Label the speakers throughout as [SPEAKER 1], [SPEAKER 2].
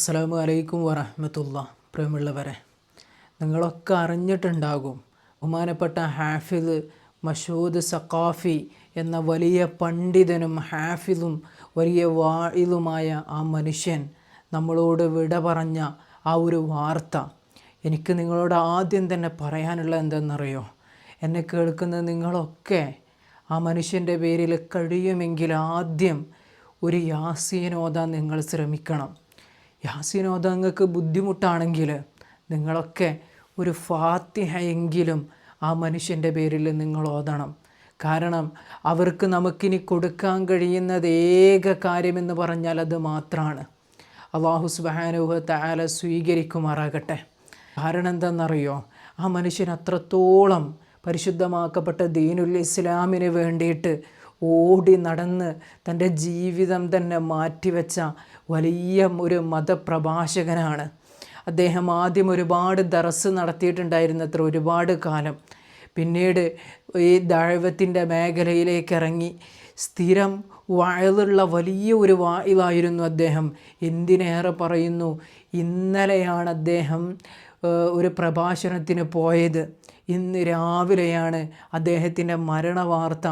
[SPEAKER 1] അസ്സാം വലൈക്കും വറഹമത്തുള്ള. പ്രിയമുള്ളവരെ നിങ്ങളൊക്കെ അറിഞ്ഞിട്ടുണ്ടാകും ബഹുമാനപ്പെട്ട ഹാഫിദ് മഷൂദ് സഖാഫി എന്ന വലിയ പണ്ഡിതനും ഹാഫിദും വലിയ വായിലുമായ ആ മനുഷ്യൻ നമ്മളോട് വിട പറഞ്ഞ ആ ഒരു വാർത്ത. എനിക്ക് നിങ്ങളോട് ആദ്യം തന്നെ പറയാനുള്ള എന്തെന്നറിയോ? എന്നെ കേൾക്കുന്ന നിങ്ങളൊക്കെ ആ മനുഷ്യന്റെ പേരിൽ കഴിയുമെങ്കിൽ ആദ്യം ഒരു യാസീനോദ നിങ്ങൾ ശ്രമിക്കണം. ഓതാൻ ബുദ്ധിമുട്ടാണെങ്കിൽ നിങ്ങളൊക്കെ ഒരു ഫാത്തിഹയെങ്കിലും ആ മനുഷ്യന്റെ പേരിൽ നിങ്ങൾ ഓതണം. കാരണം അവർക്ക് നമുക്കിനി കൊടുക്കാൻ കഴിയുന്നത് ഏക കാര്യമെന്ന് പറഞ്ഞാൽ അത് മാത്രമാണ് അള്ളാഹു സുബാനുഹ താല സ്വീകരിക്കുമാറാകട്ടെ. കാരണം എന്താണെന്നറിയോ ആ മനുഷ്യൻ അത്രത്തോളം പരിശുദ്ധമാക്കപ്പെട്ട ദീനുൽ ഇസ്ലാമിന് വേണ്ടിയിട്ട് ഓടി നടന്ന് തന്റെ ജീവിതം തന്നെ മാറ്റിവെച്ച വലിയ ഒരു മതപ്രഭാഷകനാണ്. അദ്ദേഹം ആദ്യം ഒരുപാട് ദറസ് നടത്തിയിട്ടുണ്ടായിരുന്നു അത്ര ഒരുപാട് കാലം. പിന്നീട് ഈ ദൈവത്തിന്റെ മേഖലയിലേക്ക് ഇറങ്ങി സ്ഥിരം വയലുള്ള വലിയ ഒരു വായിലായിരുന്നു അദ്ദേഹം. എന്തിനേറെ പറയുന്നു? ഇന്നലെയാണ് അദ്ദേഹം ഒരു പ്രഭാഷണത്തിന് പോയത്. ഇന്ന് രാവിലെയാണ് അദ്ദേഹത്തിന്റെ മരണവാർത്ത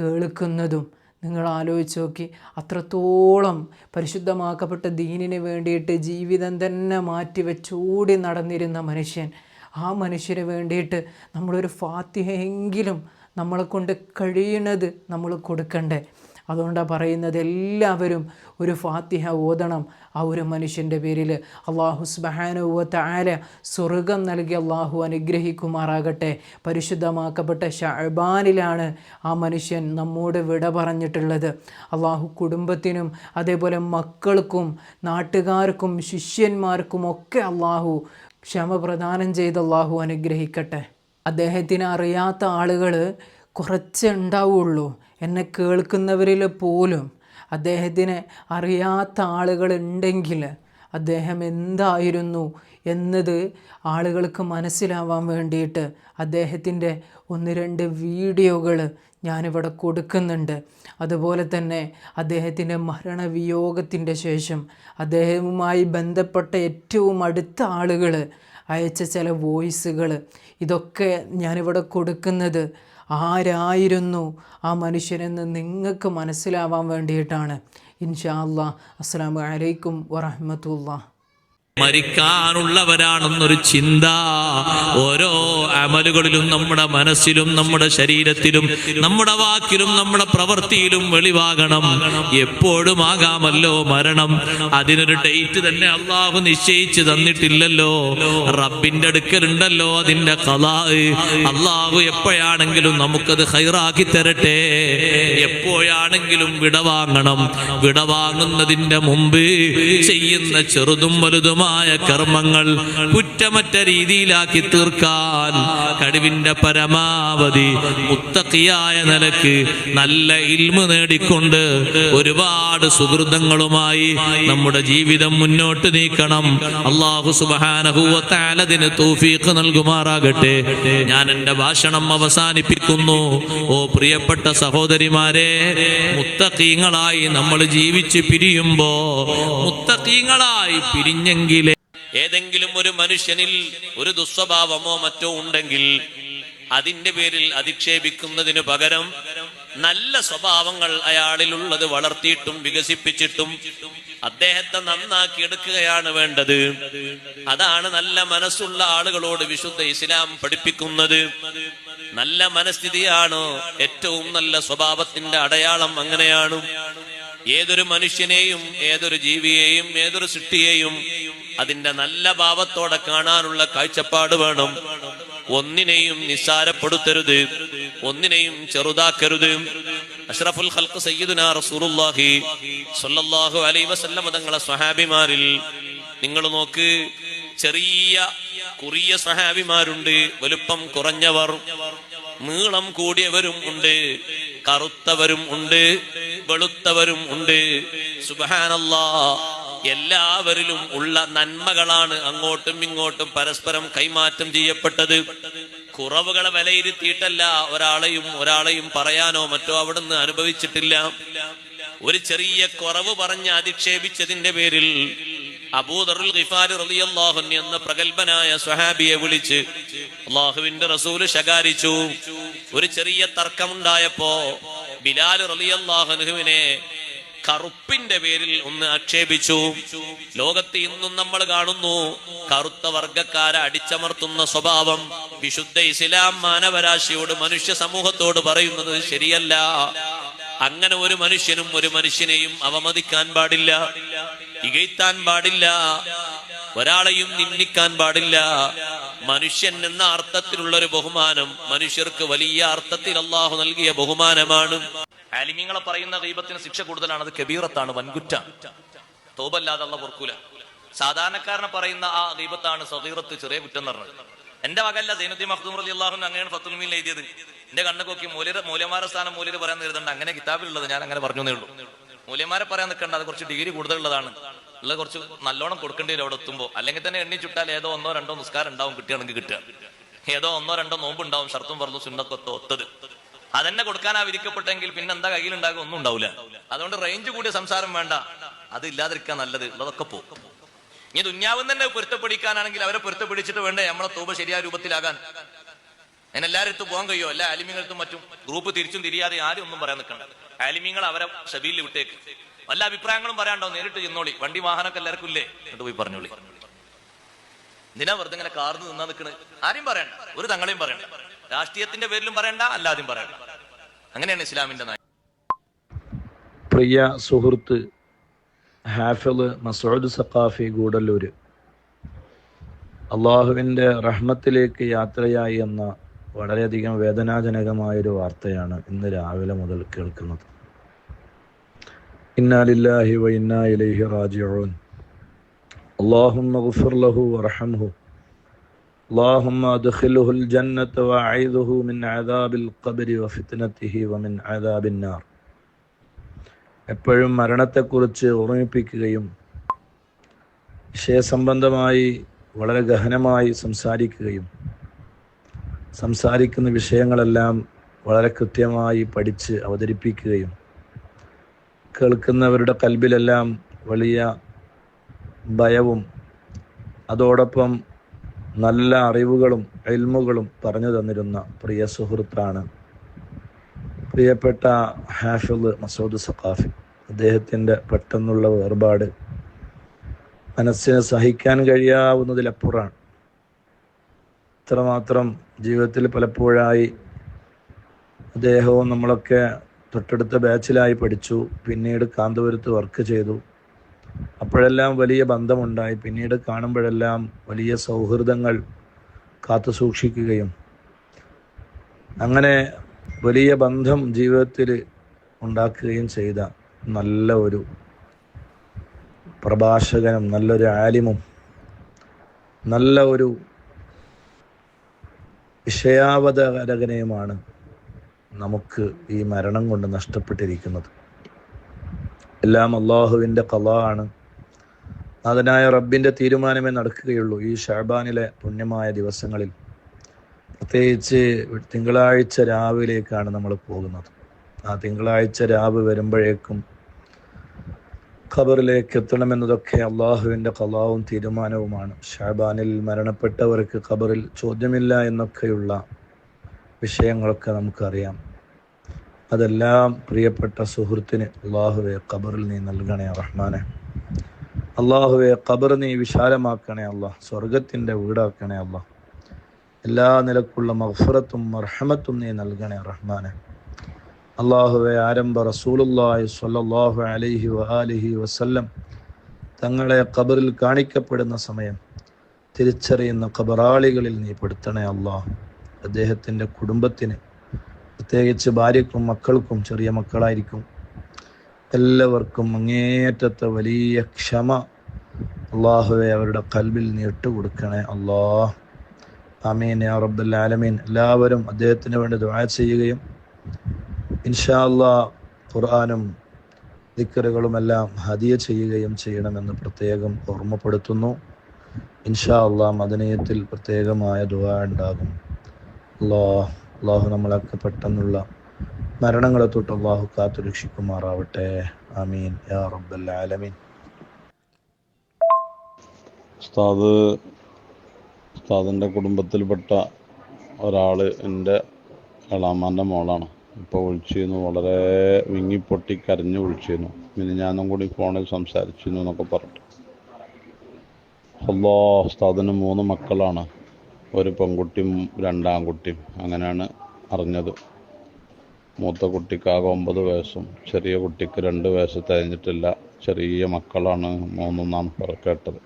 [SPEAKER 1] കേൾക്കുന്നതും. നിങ്ങൾ ആലോചിച്ച് നോക്കി. അത്രത്തോളം പരിശുദ്ധമാക്കപ്പെട്ട ദീനിന് വേണ്ടിയിട്ട് ജീവിതം തന്നെ മാറ്റി വെച്ചോടി നടന്നിരുന്ന മനുഷ്യൻ. ആ മനുഷ്യന് വേണ്ടിയിട്ട് നമ്മളൊരു ഫാത്തിഹയെങ്കിലും നമ്മളെ കൊണ്ട് കഴിയണത് നമ്മൾ കൊടുക്കണ്ടേ? അതുകൊണ്ടാണ് പറയുന്നത് എല്ലാവരും ഒരു ഫാത്തിഹ ഓതണം. ആ ഒരു മനുഷ്യന്റെ പേരിൽ അള്ളാഹു സ്ബഹാനുവത്ത് ആല സ്വർഗം നൽകി അള്ളാഹു അനുഗ്രഹിക്കുമാറാകട്ടെ. പരിശുദ്ധമാക്കപ്പെട്ട ഷഅബാനിലാണ് ആ മനുഷ്യൻ നമ്മോട് വിട പറഞ്ഞിട്ടുള്ളത്. അള്ളാഹു കുടുംബത്തിനും അതേപോലെ മക്കൾക്കും നാട്ടുകാർക്കും ശിഷ്യന്മാർക്കും ഒക്കെ അള്ളാഹു ക്ഷമ പ്രദാനം ചെയ്ത് അള്ളാഹു അനുഗ്രഹിക്കട്ടെ. അദ്ദേഹത്തിന് അറിയാത്ത ആളുകൾ കുറച്ചേ ഉണ്ടാവുള്ളൂ. എന്നെ കേൾക്കുന്നവരിൽ പോലും അദ്ദേഹത്തിന് അറിയാത്ത ആളുകളുണ്ടെങ്കിൽ അദ്ദേഹം എന്തായിരുന്നു എന്നത് ആളുകൾക്ക് മനസ്സിലാവാൻ വേണ്ടിയിട്ട് അദ്ദേഹത്തിന്റെ ഒന്ന് രണ്ട് വീഡിയോകൾ ഞാനിവിടെ കൊടുക്കുന്നുണ്ട്. അതുപോലെ തന്നെ അദ്ദേഹത്തിന്റെ മരണവിയോഗത്തിന്റെ ശേഷം അദ്ദേഹവുമായി ബന്ധപ്പെട്ട ഏറ്റവും അടുത്ത ആളുകൾ അയച്ച ചില വോയിസുകൾ ഇതൊക്കെ ഞാനിവിടെ കൊടുക്കുന്നത് ആരായിരുന്നു ആ മനുഷ്യനെന്ന് നിങ്ങൾക്ക് മനസ്സിലാവാൻ വേണ്ടിയിട്ടാണ്. ഇൻഷാ അല്ലാ അസ്സാം വലൈക്കും വറഹമത്തുള്ള
[SPEAKER 2] മരിക്കാനുള്ളവരാണെന്നൊരു ചിന്ത ഓരോ അമലുകളിലും നമ്മുടെ മനസ്സിലും നമ്മുടെ ശരീരത്തിലും നമ്മുടെ വാക്കിലും നമ്മുടെ പ്രവൃത്തിയിലും വെളിവാകണം. എപ്പോഴും ആകാമല്ലോ മരണം. അതിനൊരു ഡേറ്റ് തന്നെ അള്ളാഹു നിശ്ചയിച്ചു തന്നിട്ടില്ലല്ലോ. റബ്ബിന്റെ അടുക്കലുണ്ടല്ലോ അതിന്റെ കലാ. അള്ളാഹു എപ്പോഴാണെങ്കിലും നമുക്കത് ഹൈറാക്കി തരട്ടെ. എപ്പോഴാണെങ്കിലും വിടവാങ്ങണം. വിടവാങ്ങുന്നതിന്റെ മുമ്പ് ചെയ്യുന്ന ചെറുതും വലുതുമായ കർമ്മങ്ങൾ കുറ്റമറ്റ രീതിയിലാക്കി തീർക്കാൻ കഴിവിന്റെ പരമാവധി മുത്തക്കിയായ നിലയ്ക്ക് നല്ല ഇൽമ നേടിക്കൊണ്ട് ഒരുപാട് സുഹൃതങ്ങളുമായി നമ്മുടെ ജീവിതം മുന്നോട്ട് നീക്കണം. അള്ളാഹു സുബാനഹുവത്താലതിന് തൗഫീഖ് നൽകുമാറാകട്ടെ. ഞാൻ എന്റെ ഭാഷണം അവസാനിപ്പിക്കുന്നു. ഓ പ്രിയപ്പെട്ട സഹോദരിമാരെ മുത്തക്കീങ്ങളായി നമ്മൾ ജീവിച്ച് പിരിയുമ്പോ മുത്തക്കീങ്ങളായി പിരിഞ്ഞെങ്കിലേ ഏതെങ്കിലും ഒരു മനുഷ്യനിൽ ഒരു ദുസ്വഭാവമോ മറ്റോ ഉണ്ടെങ്കിൽ അതിന്റെ പേരിൽ അധിക്ഷേപിക്കുന്നതിന് പകരം നല്ല സ്വഭാവങ്ങൾ അയാളിലുള്ളത് വളർത്തിയിട്ടും വികസിപ്പിച്ചിട്ടും അദ്ദേഹത്തെ നന്നാക്കി എടുക്കുകയാണ് വേണ്ടത്. അതാണ് നല്ല മനസ്സുള്ള ആളുകളോട് വിശുദ്ധ ഇസ്ലാം പഠിപ്പിക്കുന്നത്. നല്ല മനസ്ഥിതിയാണ് ഏറ്റവും നല്ല സ്വഭാവത്തിന്റെ അടയാളം അങ്ങനെയാണ്. ഏതൊരു മനുഷ്യനെയും ഏതൊരു ജീവിയെയും ഏതൊരു സൃഷ്ടിയെയും അതിന്റെ നല്ല ഭാവത്തോടെ കാണാനുള്ള കാഴ്ചപ്പാട് വേണം. ഒന്നിനെയും നിസ്സാരപ്പെടുത്തരുത്. ഒന്നിനെയും ചെറുതാക്കരുത്. അഷ്റഫുൽ ഖൽഖ് സയ്യിദുനാ റസൂലുള്ളാഹി സ്വല്ലല്ലാഹു അലൈഹി വസല്ലം തങ്ങളെ സ്വഹാബിമാരിൽ നിങ്ങൾ നോക്ക് ചെറിയ കുറിയ സ്വഹാബിമാരുണ്ട് വലുപ്പം കുറഞ്ഞവർ നീളം കൂടിയവരും ഉണ്ട് കറുത്തവരും ഉണ്ട് വെളുത്തവരും ഉണ്ട്. സുബഹാനല്ലാ എല്ലാവരിലും ഉള്ള നന്മകളാണ് അങ്ങോട്ടും ഇങ്ങോട്ടും പരസ്പരം കൈമാറ്റം ചെയ്യപ്പെട്ടത്. കുറവുകളെ വിലയിരുത്തിയിട്ടല്ല ഒരാളെയും ഒരാളെയും പറയാനോ മറ്റോ അവിടുന്ന് അനുഭവിച്ചിട്ടില്ല. ഒരു ചെറിയ കുറവ് പറഞ്ഞ് അധിക്ഷേപിച്ചതിന്റെ പേരിൽ അബൂദറുൽ ഗിഫാരി എന്ന പ്രഗൽഭനായ സ്വഹാബിയെ വിളിച്ച് അള്ളാഹുവിന്റെ റസൂൽ ശകാരിച്ചു. ഒരു ചെറിയ തർക്കമുണ്ടായപ്പോ ബിലാൽ റളിയല്ലാഹു അൻഹുവിനെ കറുപ്പിന്റെ പേരിൽ ഒന്ന് ആക്ഷേപിച്ചു. ലോകത്ത് ഇന്നും നമ്മൾ കാണുന്നു കറുത്ത വർഗക്കാരെ അടിച്ചമർത്തുന്ന സ്വഭാവം. വിശുദ്ധ ഇസ്ലാം മാനവരാശിയോട് മനുഷ്യ സമൂഹത്തോട് പറയുന്നത് ശരിയല്ല. അങ്ങനെ ഒരു മനുഷ്യനും ഒരു മനുഷ്യനെയും അവമതിക്കാൻ പാടില്ല. ഇകയ്ത്താൻ പാടില്ല. ഒരാളെയും നിന്ദിക്കാൻ പാടില്ല. മനുഷ്യൻ എന്ന അർത്ഥത്തിലുള്ള ഒരു ബഹുമാനം മനുഷ്യർക്ക് വലിയ അർത്ഥത്തിൽ അള്ളാഹു നൽകിയ ബഹുമാനമാണ്. ആലിമ്യങ്ങളെ പറയുന്ന ദൈവത്തിന് ശിക്ഷ കൂടുതലാണ് അത് കബീറത്താണ് വൻകുറ്റ. തോപല്ലാതെ അല്ല പൊർക്കൂല സാധാരണക്കാരനെ പറയുന്ന ആ ദൈവത്താണ് സതീറത്ത് ചെറിയ കുറ്റം എന്ന് പറഞ്ഞത്. എന്റെ വകല്ല സൈനുദ്ദീൻ മഖ്ദൂം അലി അള്ളാഹുൻ അങ്ങനെയാണ് ഫത്തുൽമീൽ എഴുതിയത്. എന്റെ കണ്ണു നോക്കി മൂല്യര മൂല്യമാരുടെ സ്ഥാനം മൂല്യർ പറയാൻ എഴുതണ്ട അങ്ങനെ കിതാബിലുള്ളത് ഞാൻ അങ്ങനെ പറഞ്ഞു ഉള്ളൂ. മൂല്യമാരെ പറയാൻ നിൽക്കേണ്ട അത് കുറച്ച് ഡിഗ്രി കൂടുതലുള്ളതാണ്. ഉള്ളത് കുറച്ച് നല്ലോണം കൊടുക്കേണ്ടി വരും അവിടെ എത്തുമ്പോൾ അല്ലെങ്കിൽ തന്നെ എണ്ണി ചുട്ടാൽ ഏതോ ഒന്നോ രണ്ടോ നിസ്കാരം ഉണ്ടാവും കിട്ടുകയാണെങ്കിൽ കിട്ടുക. ഏതോ ഒന്നോ രണ്ടോ നോമ്പ് ഉണ്ടാവും ഷർത്തും പറഞ്ഞു സുന്നത്തൊത്തോ ഒത്തത്. അതെന്നെ കൊടുക്കാനാ വിധിക്കപ്പെട്ടെങ്കിൽ പിന്നെ എന്താ കയ്യിലുണ്ടാകും ഒന്നും ഉണ്ടാവില്ല അതുകൊണ്ട് റേഞ്ച് കൂടിയ സംസാരം വേണ്ട. അത് ഇല്ലാതിരിക്കാൻ നല്ലത്. ഉള്ളതൊക്കെ പോകും ഇനി ദുന്യാവും തന്നെ പൊരുത്തപ്പെടിക്കാനാണെങ്കിൽ അവരെ പൊരുത്തപ്പെടിച്ചിട്ട് വേണ്ടേ? നമ്മളെ തൂപ ശരിയായ രൂപത്തിലാകാൻ. അതിന് എല്ലാവരും പോകാൻ കഴിയോ? എല്ലാ ആലിമ്യങ്ങൾക്കും മറ്റും ഗ്രൂപ്പ് തിരിച്ചും തിരിയാതെ ആരും ഒന്നും പറയാൻ നിൽക്കണ്ട. ആലിമ്യങ്ങൾ അവരെ ഷബീലിൽ വിട്ടേക്ക്. വല്ല അഭിപ്രായങ്ങളും പറയാണ്ടോ നേരിട്ട് ചെന്നോളി. വണ്ടി വാഹനമൊക്കെ എല്ലാവർക്കും ഇല്ലേ? എന്നിട്ട് പോയി പറഞ്ഞോളി. നിന വെറുതെ ഇങ്ങനെ കാർന്ന് നിന്നാ നിൽക്കണ് ആരും പറയണ്ട. ഒരു തങ്ങളെയും പറയണ്ട. രാഷ്ട്രീയത്തിന്റെ പേരിലും പറയണ്ട അല്ലാതെയും പറയണ്ട. അങ്ങനെയാണ് ഇസ്ലാമിന്റെ നയം
[SPEAKER 3] പ്രിയ സുഹൃത്ത് ഹാഫിൾ മസോദ് സഖാഫി ഗൂഡല്ലൂര് അള്ളാഹുവിന്റെ റഹ്മത്തിലേക്ക് യാത്രയായി എന്ന വളരെയധികം വേദനാജനകമായൊരു വാർത്തയാണ് ഇന്ന് രാവിലെ മുതൽ കേൾക്കുന്നത്. ഇന്നാലില്ലാഹി വൈന്നാ ഇലൈഹി റാജിഊൻ. അള്ളാഹുമ്മ ലഹു വർഹംഹു اللهم ادخله الجنة واعيذه من عذاب القبر وفتنته ومن عذاب النار എപ്പോഴും മരണത്തെക്കുറിച്ച് ഓർമ്മിപ്പിക്കുകയും വിഷയസംബന്ധമായി വളരെ ഗഹനമായി സംസാരിക്കുകയും സംസാരിക്കുന്ന വിഷയങ്ങളെല്ലാം വളരെ കൃത്യമായി പഠിച്ച് അവതരിപ്പിക്കുകയും കേൾക്കുന്നവരുടെ കൽബിലെല്ലാം വലിയ ഭയവും അതോടൊപ്പം നല്ല അറിവുകളും എൽമുകളും പറഞ്ഞു തന്നിരുന്ന പ്രിയ സുഹൃത്താണ് പ്രിയപ്പെട്ട ഹാഫിദ് മസൂദ് സഖാഫി. അദ്ദേഹത്തിന്റെ പെട്ടെന്നുള്ള വേർപാട് മനസ്സിനെ സഹിക്കാൻ കഴിയാവുന്നതിലപ്പുറമാണ്. ഇത്രമാത്രം ജീവിതത്തിൽ പലപ്പോഴായി അദ്ദേഹവും നമ്മളൊക്കെ തൊട്ടടുത്ത ബാച്ചിലായി പഠിച്ചു പിന്നീട് കാന്തപുരത്ത് വർക്ക് ചെയ്തു. അപ്പോഴെല്ലാം വലിയ ബന്ധമുണ്ടായി. പിന്നീട് കാണുമ്പോഴെല്ലാം വലിയ സൗഹൃദങ്ങൾ കാത്തു സൂക്ഷിക്കുകയും. അങ്ങനെ വലിയ ബന്ധം ജീവിതത്തിൽ ഉണ്ടാക്കുകയും ചെയ്ത നല്ല ഒരു പ്രഭാഷകനും നല്ലൊരു ആലിമും നല്ല ഒരു വിഷയാവതകരകനെയുമാണ് നമുക്ക് ഈ മരണം കൊണ്ട് നഷ്ടപ്പെട്ടിരിക്കുന്നത്. എല്ലാം അള്ളാഹുവിന്റെ കല ആണ്. അതിനായ റബ്ബിന്റെ തീരുമാനമേ നടക്കുകയുള്ളൂ ഈ ഷാബാനിലെ പുണ്യമായ ദിവസങ്ങളിൽ. പ്രത്യേകിച്ച് തിങ്കളാഴ്ച രാവിലേക്കാണ് നമ്മൾ പോകുന്നത്. ആ തിങ്കളാഴ്ച രാവ് വരുമ്പോഴേക്കും ഖബറിലേക്ക് എത്തണമെന്നതൊക്കെ അള്ളാഹുവിന്റെ കലാവും തീരുമാനവുമാണ്. ഷാബാനിൽ മരണപ്പെട്ടവർക്ക് ഖബറിൽ ചോദ്യമില്ല എന്നൊക്കെയുള്ള വിഷയങ്ങളൊക്കെ നമുക്കറിയാം. അതെല്ലാം പ്രിയപ്പെട്ട സുഹൃത്തിന് അള്ളാഹുവെ ഖബറിൽ നീ നൽകണേ റഹ്മാനെ. അള്ളാഹുവെ ഖബർ നീ വിശാലമാക്കണേ അള്ളാഹ് സ്വർഗത്തിന്റെ വീടാക്കണേ അള്ളാഹ് എല്ലാ നിലക്കുള്ള മഹഫറത്തും മർഹമത്തും നീ നൽകണേ റഹ്മാനെ. അള്ളാഹുവെ ആരംഭ റസൂലുല്ലാഹി സ്വല്ലല്ലാഹു അലൈഹി വആലിഹി വസല്ലം തങ്ങളെ ഖബറിൽ കാണിക്കപ്പെടുന്ന സമയം തിരിച്ചറിയുന്ന ഖബറാളികളിൽ നീ പെടുത്തണേ അള്ളാഹ് അദ്ദേഹത്തിന്റെ കുടുംബത്തിന് പ്രത്യേകിച്ച് ഭാര്യക്കും മക്കൾക്കും ചെറിയ മക്കളായിരിക്കും. എല്ലാവർക്കും അങ്ങേയറ്റത്തെ വലിയ ക്ഷമ അള്ളാഹുവെ അവരുടെ കൽബിൽ നീട്ടു കൊടുക്കണേ ആമീൻ യാ റബ്ബൽ ആലമീൻ. എല്ലാവരും അദ്ദേഹത്തിന് വേണ്ടി ദുആ ചെയ്യുകയും ഇൻഷാ അല്ലാ ഖുർആാനും ദിക്കറുകളുമെല്ലാം ഹദിയ ചെയ്യുകയും ചെയ്യണമെന്ന് പ്രത്യേകം ഓർമ്മപ്പെടുത്തുന്നു. ഇൻഷാ അള്ളാ മദനീയത്തിൽ പ്രത്യേകമായ ദുആ ഉണ്ടാകും. അള്ളാഹ് അള്ളാഹു നമ്മളൊക്കെ പെട്ടെന്നുള്ള മരണങ്ങളെ തൊട്ട് അള്ളാഹു കാത്തു രക്ഷിക്കുമാറാവട്ടെ. ആമീൻ. യാ റബ്ബൽ ആലമീൻ.
[SPEAKER 4] ഉസ്താദ് ഉസ്താദിന്റെ കുടുംബത്തിൽപ്പെട്ട ഒരാൾ എന്റെ എളാമാന്റെ മോളാണ്. ഇപ്പോൾ വിളിച്ചിരുന്നു വളരെ വിങ്ങിപ്പൊട്ടി കരഞ്ഞു വിളിച്ചിരുന്നു. പിന്നെ ഞാനും കൂടി ഫോണിൽ സംസാരിച്ചിരുന്നു എന്നൊക്കെ പറഞ്ഞു അള്ളാഹ് ഉസ്താദിന് മൂന്ന് മക്കളാണ്. ഒരു പെൺകുട്ടിയും രണ്ടാൺകുട്ടിയും അങ്ങനെയാണ് അറിഞ്ഞത്. മൂത്ത കുട്ടിക്കാകെ ഒമ്പത് വയസ്സും ചെറിയ കുട്ടിക്ക് രണ്ട് വയസ്സ് തികഞ്ഞിട്ടില്ല. ചെറിയ മക്കളാണ് മൂന്നും നാം കേട്ടത്.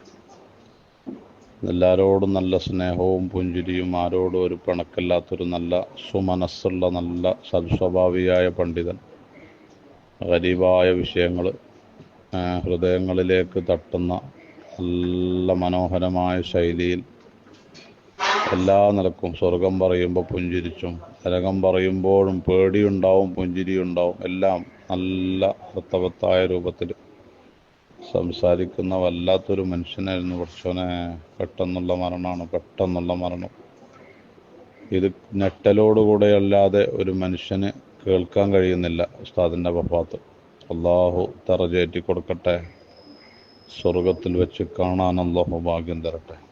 [SPEAKER 4] എല്ലാവരോടും നല്ല സ്നേഹവും പുഞ്ചിരിയും ആരോടും ഒരു പിണക്കില്ലാത്തൊരു നല്ല സുമനസ്സുള്ള നല്ല സൽസ്വഭാവിയായ പണ്ഡിതൻ. ഗരീബായ വിഷയങ്ങൾ ഹൃദയങ്ങളിലേക്ക് തട്ടുന്ന നല്ല മനോഹരമായ ശൈലിയിൽ എല്ലാ നിലക്കും സ്വർഗം പറയുമ്പോൾ പുഞ്ചിരിച്ചും നരകം പറയുമ്പോഴും പേടിയുണ്ടാവും പുഞ്ചിരിയുണ്ടാവും. എല്ലാം നല്ല അർത്ഥവത്തായ രൂപത്തിൽ സംസാരിക്കുന്ന വല്ലാത്തൊരു മനുഷ്യനായിരുന്നു കുറച്ചോനെ പെട്ടെന്നുള്ള മരണമാണ് പെട്ടെന്നുള്ള മരണം. ഇത് ഞെട്ടലോടുകൂടെ അല്ലാതെ ഒരു മനുഷ്യന് കേൾക്കാൻ കഴിയുന്നില്ല ഉസ്താദിന്റെ വഫാത്ത്. അള്ളാഹു തറചേറ്റി കൊടുക്കട്ടെ. സ്വർഗത്തിൽ വെച്ച് കാണാൻ അള്ളാഹു ഭാഗ്യം തരട്ടെ.